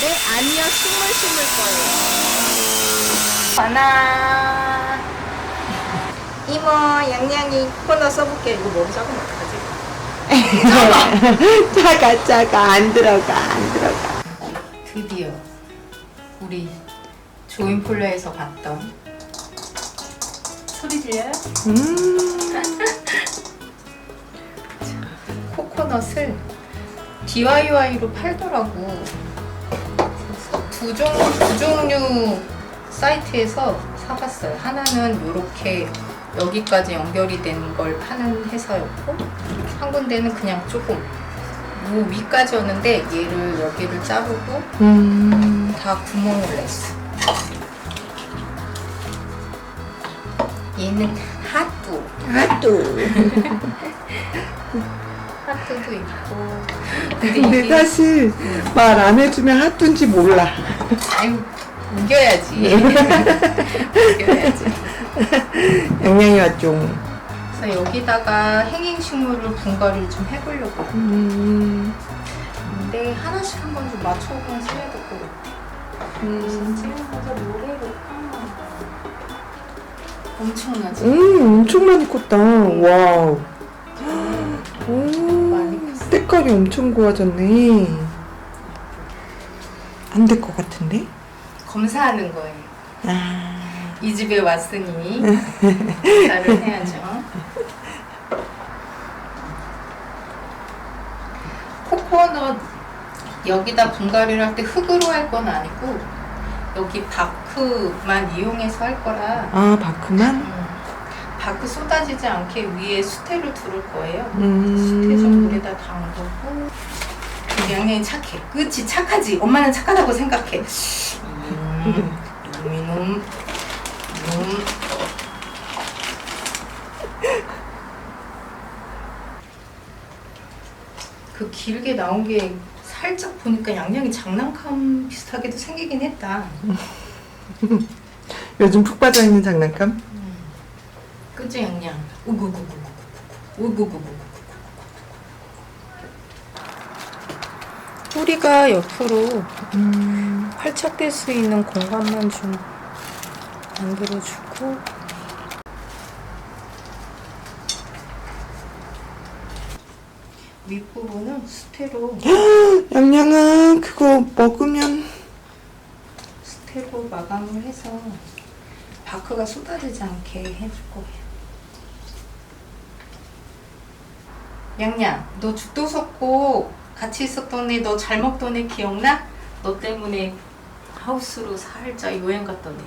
네, 아니요. 식물 심을 거예요. 하나. 이모, 양양이 코너 써볼게. 이거 머리 작으면 어떡하지? 작아 작아 안 들어가 안 들어가 드디어 우리 조인폴러에서 봤던 소리 들려요? 음 코코넛을 DIY로 팔더라고. 두, 종, 두 종류 사이트에서 사봤어요. 하나는 이렇게 여기까지 연결이 된 걸 파는 회사였고, 한 군데는 그냥 조금 요 위까지였는데 얘를 여기를 자르고 음. 다 구멍을 냈어. 얘는 핫도, 아또 핫도도 있고. 근데 근데 이게 사실 말 안 해주면 핫둔지 몰라 아유 우겨야지. 우겨야지. 양양이 왔죠 그래서 여기다가 행잉식물을 분갈이를 좀 해보려고. 음. 근데 하나씩 한 번 좀 맞춰보면 써야 되고. 음. 해볼까? 엄청나지? 음 엄청 많이 컸다 와우 오 많이 컸어. 색깔이 엄청 고와졌네 안 될 것 같은데 검사하는 거예요. 아 이 집에 왔으니 검사를 해야죠. 코코넛 여기다 분갈이를 할 때 흙으로 할 건 아니고 여기 바크만 이용해서 할 거라 아, 바크만? 음, 바크 쏟아지지 않게 위에 수태를 두를 거예요. 음. 수태 좀 물에다 담그고 그 양양이 착해. 그치 착하지. 엄마는 착하다고 생각해. 음, 이놈, 이놈. 그 길게 나온 게 살짝 보니까 양양이 장난감 비슷하게도 생기긴 했다. 요즘 푹 빠져 있는 장난감? 그치 양양? 우구구구구구구 우구구구구구 뿌리가 옆으로 음. 활착 될 수 있는 공간만 좀 만들어주고 윗부분은 스테로 양양아, 그거 먹으면. 스테로 마감을 해서 바크가 쏟아지지 않게 해줄 거예요. 양양, 너 죽도 섰고 같이 있었던 애, 너 잘 먹던 애 기억나? 너 때문에 하우스로 살짝 여행 갔던 애.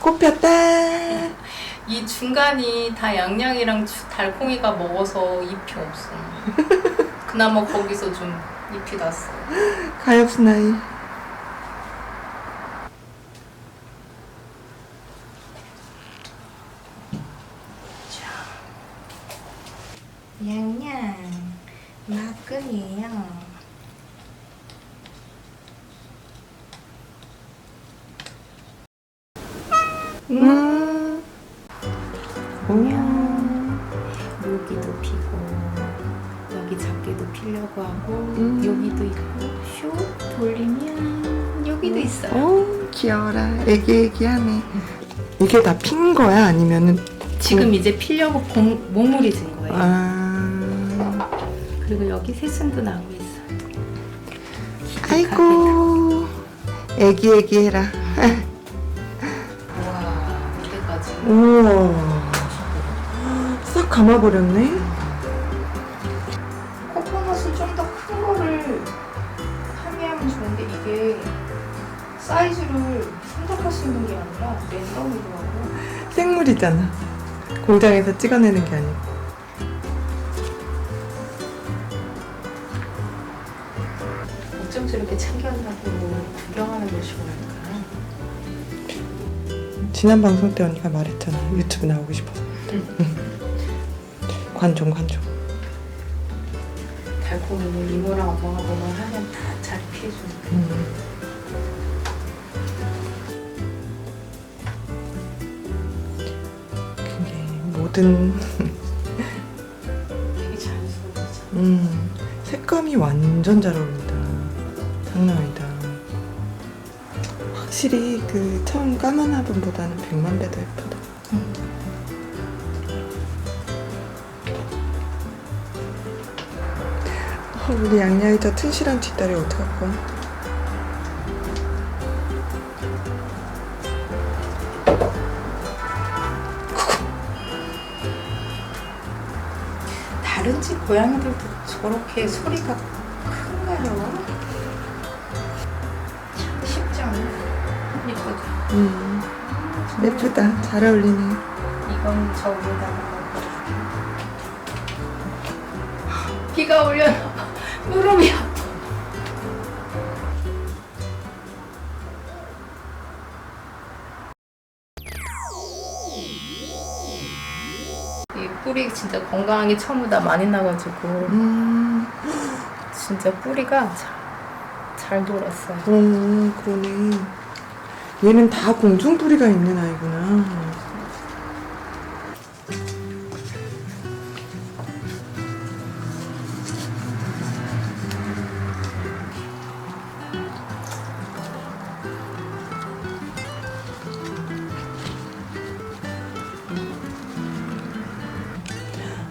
꽃 폈다. 이 중간이 다 양양이랑 주- 달콩이가 먹어서 잎이 없어. 그나마 거기서 좀 잎이 났어. 가엾나이. 양양, 막걸리예요. 음. 보면 여기도 피고 여기 작게도 피려고 하고 음. 여기도 있고 슉 돌리면 여기도 있어요. 오, 귀여워라. 애기 애기하네. 이게 다 핀 거야? 아니면은. 지금 이제 피려고 봉, 몸물이 든 거예요. 아. 그리고 여기 새순도 나오고 있어. 아이고. 애기 애기 해라. 우와 이때까지. 우와. 싹 감아버렸네. 코코넛을 좀더 큰 거를 판매하면 좋은데 이게 사이즈를 선택할 수 있는 게 아니라 랜덤이더라고. 생물이잖아. 공장에서 찍어내는 게 아니고. 저렇게 챙겨한다고 구경하는 것이 오랄까. 지난 방송 때 언니가 말했잖아. 유튜브 나오고 싶어서. 관종, 관종. 달콤이는 이모랑 엄마가 뭐만 하면 다 잘 피해주니까. 음. 그게 모든 되게 자연스러워지잖아. 음, 색감이 완전 잘 어울린다. 확실히 그 처음 까만 화분보다는 백만 배 더 예쁘다. 어, 우리 양양이 저 튼실한 뒷다리 어떡할 거야? 다른 집 고양이들도 저렇게 소리가 예쁘다. 잘 어울리네. 이건 저 위에다가 비가. 무릎이 아파. 이 뿌리 진짜 건강하게 처음보다 많이 나가지고 음, 진짜 뿌리가 잘, 잘 돌았어요. 어, 그러네. 얘는 다 공중뿌리가 있는 아이구나.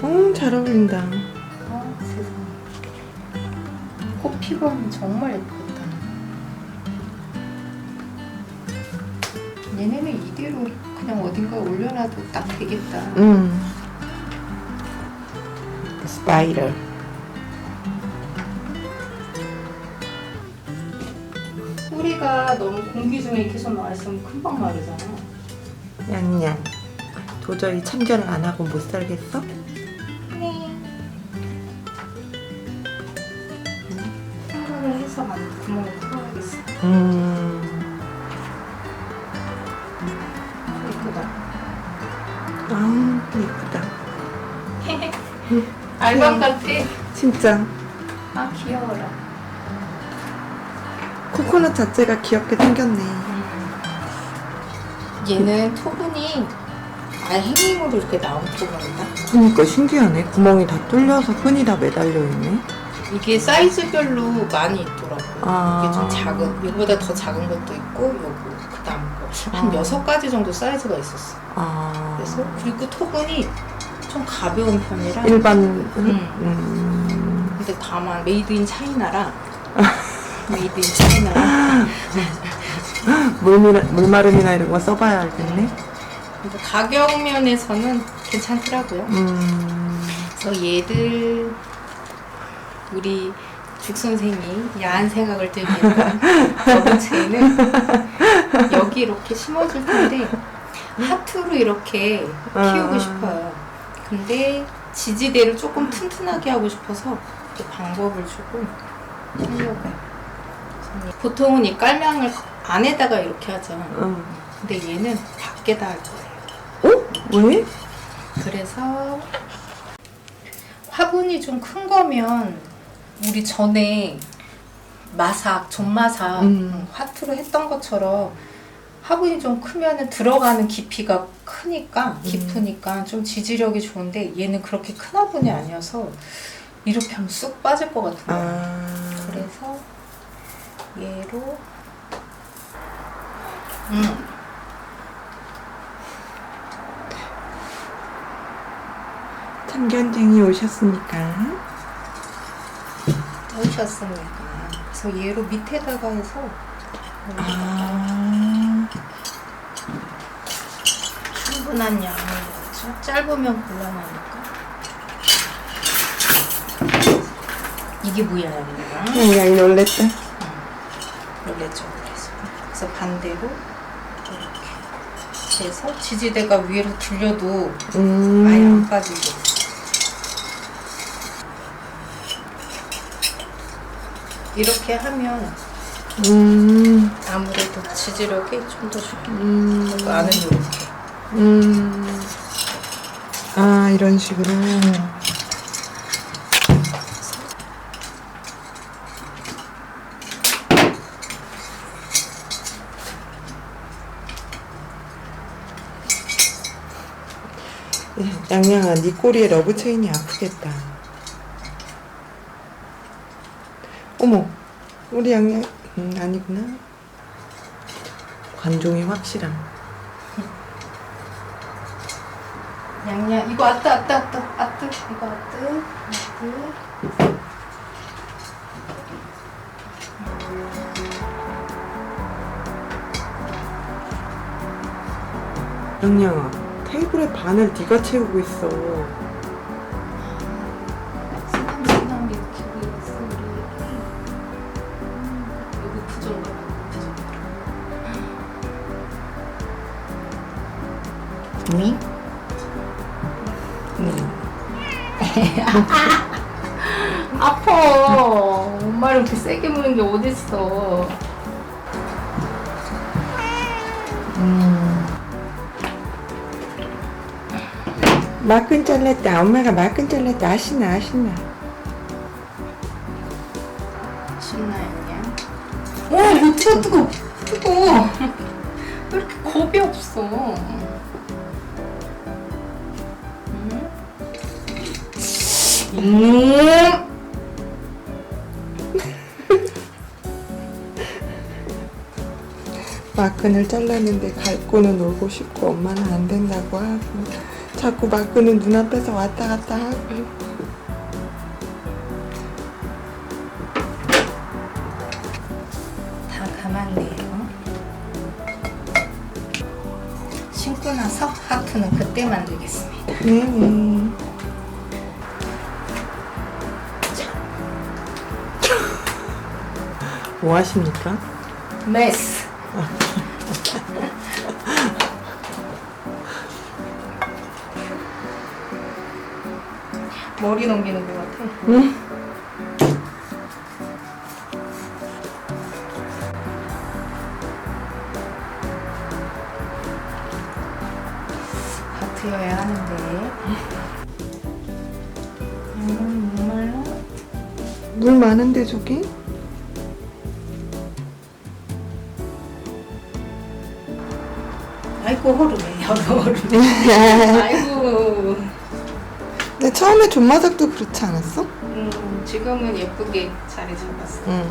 어, 잘 어울린다. 아 세상에. 꽃 피부하면 정말 예쁘겠다. 얘네는 이대로 그냥 어딘가에 올려놔도 딱 되겠다. 음. 스파이럴. 뿌리가 너무 공기 중에 계속 나와 있으면 금방 마르잖아. 양양. 도저히 참견을 안 하고 못 살겠어? 네. 생각을 해서 만 구멍을 풀어야겠어. 음. 아, 예쁘다. 알밤 같아. 진짜. 아 귀여워라. 코코넛 자체가 귀엽게 생겼네. 얘는 토분이 아예 행잉으로 이렇게 나온 토분이다. 그러니까 신기하네. 구멍이 다 뚫려서 끈이 다 매달려 있네. 이게 사이즈별로 많이 있더라고. 아. 이게 좀 작은, 이거보다 더 작은 것도 있고, 요거 그 다음 거. 한 아. 여섯 가지 정도 사이즈가 있었어. 아. 그래서 그리고 토분이 좀 가벼운 편이라. 일반. 음. 음. 근데 다만 메이드 인 차이나라. 메이드 인 차이나라. 물미나, 물마름이나 이런 거 써봐야 알겠네. 근데 가격 면에서는 괜찮더라고요. 음. 그래서 얘들 우리 죽 선생이 야한 생각을 들게 했던 저번 주에는 여기 이렇게 심어줄 텐데 하트로 이렇게 키우고 아. 싶어요. 근데 지지대를 조금 튼튼하게 하고 싶어서 그 방법을 조금 하려고요. 그래서 보통은 이 깔망을 안에다가 이렇게 하죠. 음. 근데 얘는 밖에다 할 거예요. 어? 왜? 그래서 화분이 좀 큰 거면 우리 전에 마삭, 존마삭 음. 화투로 했던 것처럼 화분이 좀 크면은 들어가는 깊이가 크니까 깊으니까 좀 지지력이 좋은데 얘는 그렇게 큰 화분이 아니어서 이렇게 하면 쑥 빠질 것 같은 거예요. 아. 그래서 얘로 음. 참견쟁이 오셨으니까. 오셨으니까 그래서 얘로 밑에다가 해서 아. 충분한 양을 넣죠. 짧으면 곤란하니까 이게 뭐야 이거 양양이 놀랬다. 놀랬죠 그래서 그래서 반대로 이렇게 해서 지지대가 위로 들려도 아예 음. 안 빠지게 이렇게 하면 음. 아무래도 지지력이 좀 더 좋아요. 음. 안은 이렇게. 음. 아, 이런 식으로. 양양아, 네 꼬리에 러브 체인이 아프겠다. 어머, 우리 양양, 음, 아니구나. 관종이 확실한. 양양 이거 아뜨 아뜨 아뜨 아뜨 이거 아뜨 아뜨 양양아, 테이블의 반을 네가 채우고 있어. 부정 응? 아파 엄마를 이렇게 세게 무는 게 어딨어 마끈 잘랐다. 엄마가 마끈 잘랐다. 아시나 아시나. 신나요 그냥 오 뜨거 뜨거 마끈을 잘랐는데 갈고는 놀고 싶고 엄마는 안 된다고 하고 자꾸 마끈은 눈앞에서 왔다 갔다 하고. 다 감았네요. 신고 나서 하프는 그때 만들겠습니다. 네네 뭐 하십니까? 메스 머리 넘기는 것 같아 응? 같으여야 하는데 음, 정말로 물 많은데 저기? 아이고 허름해 여러 허름해 아이고 근데 처음에 존마삭도 그렇지 않았어? 음, 지금은 예쁘게 자리 잡았어 응.